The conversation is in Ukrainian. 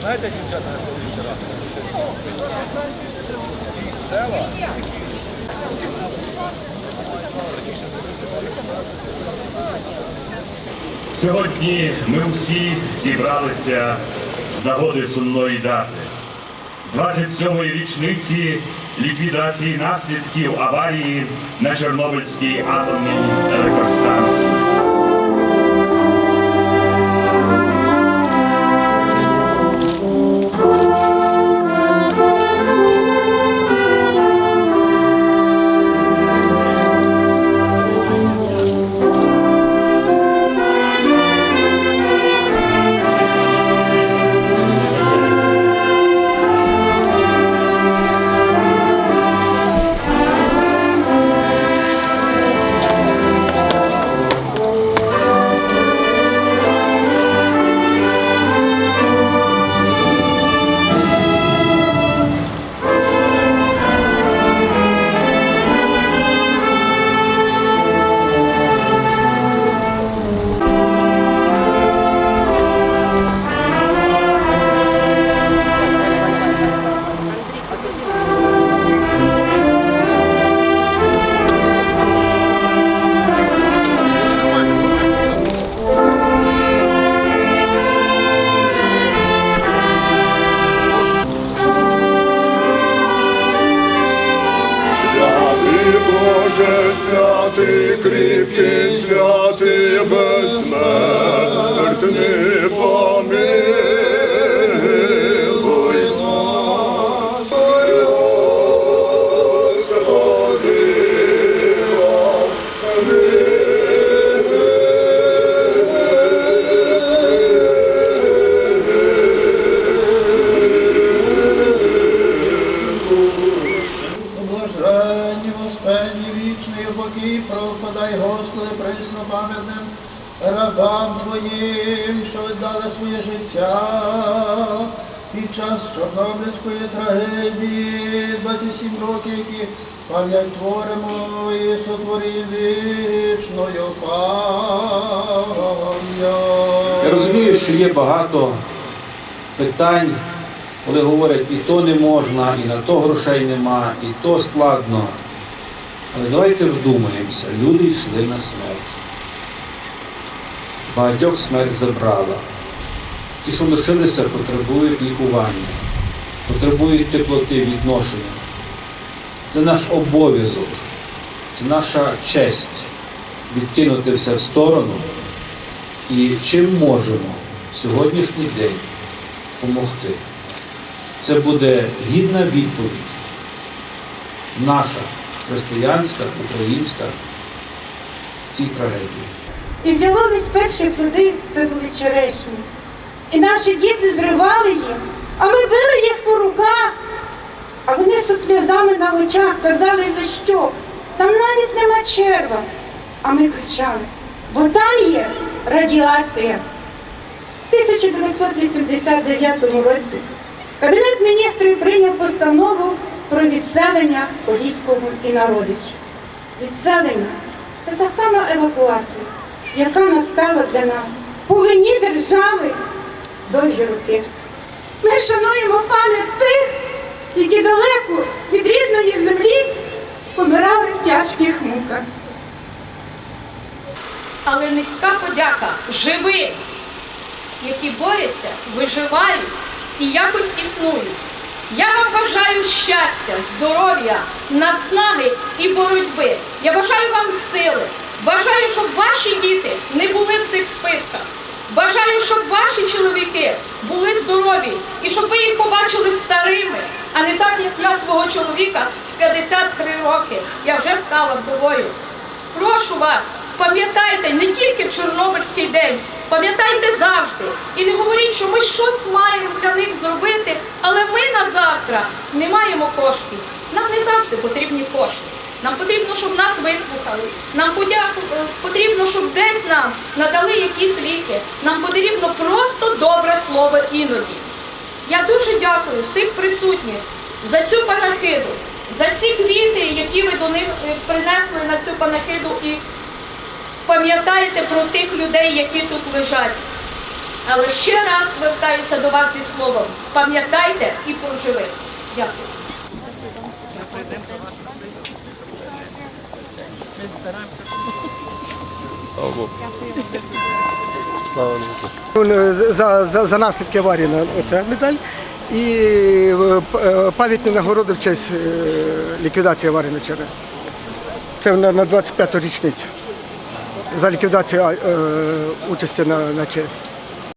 Знаєте, дівчата, на следующий раз? Ті села, Сьогодні ми всі зібралися з нагоди сумної дати. 27-ї річниці ліквідації наслідків аварії на Чорнобильській атомній електростанції. Боже, святий кріпкий, святий безсмертний, помилуй Господні, вічний покій, пропадай, Господи, присно пам'ятним рабам Твоїм, що віддали своє життя під час Чорнобильської трагедії, 27 років, які пам'ять творимо і сотворимо вічною пам'ять. Я розумію, що є багато питань, коли говорять, і то не можна, і на то грошей нема, і то складно. Але давайте вдумаємося, люди йшли на смерть. Багатьох смерть забрала. Ті, що лишилися, потребують лікування, потребують теплоти, відношення. Це наш обов'язок, це наша честь відкинути все в сторону і чим можемо в сьогоднішній день допомогти. Це буде гідна відповідь наша християнська, українська цій трагедії. І з'явились перші плоди, це були черешні. І наші діти зривали їх, а ми били їх по руках. А вони зі сльозами на очах казали, за що? Там навіть нема черва. А ми кричали, бо там є радіація. В 1989 році Кабінет міністрів прийняв постанову про відселення Поліського і Народича. Відселення це та сама евакуація, яка настала для нас по вині держави довгі роки. Ми шануємо пам'ять тих, які далеко від рідної землі помирали в тяжких муках. але низька подяка живим, які борються, виживають і якось існують. Я вам бажаю щастя, здоров'я, наснаги і боротьби. Я бажаю вам сили. Бажаю, щоб ваші діти не були в цих списках. Бажаю, щоб ваші чоловіки були здорові і щоб ви їх побачили старими, а не так, як я свого чоловіка в 53 роки. Я вже стала вдовою. Прошу вас, пам'ятайте не тільки Чорнобильський день, пам'ятайте завжди. І не говоріть, що ми щось маємо для них зробити, але ми на завтра не маємо коштів. Нам не завжди потрібні кошти. Нам потрібно, щоб нас вислухали. Нам е, потрібно, щоб десь нам надали якісь ліки. Нам потрібно просто добре слово іноді. Я дуже дякую всіх присутніх за цю панахиду, за ці квіти, які ви до них е, принесли на цю панахиду і пам'ятаєте про тих людей, які тут лежать. Але ще раз звертаюся до вас зі словом. Пам'ятайте і проживете. Дякую. за, за, за наслідки аварії на оця медаль. І е, е, пам'ятні нагороди в честь е, ліквідації аварії на ЧРС. Це на 25-ту річницю. За ліквідацію е, участі на, на ЧАЕС.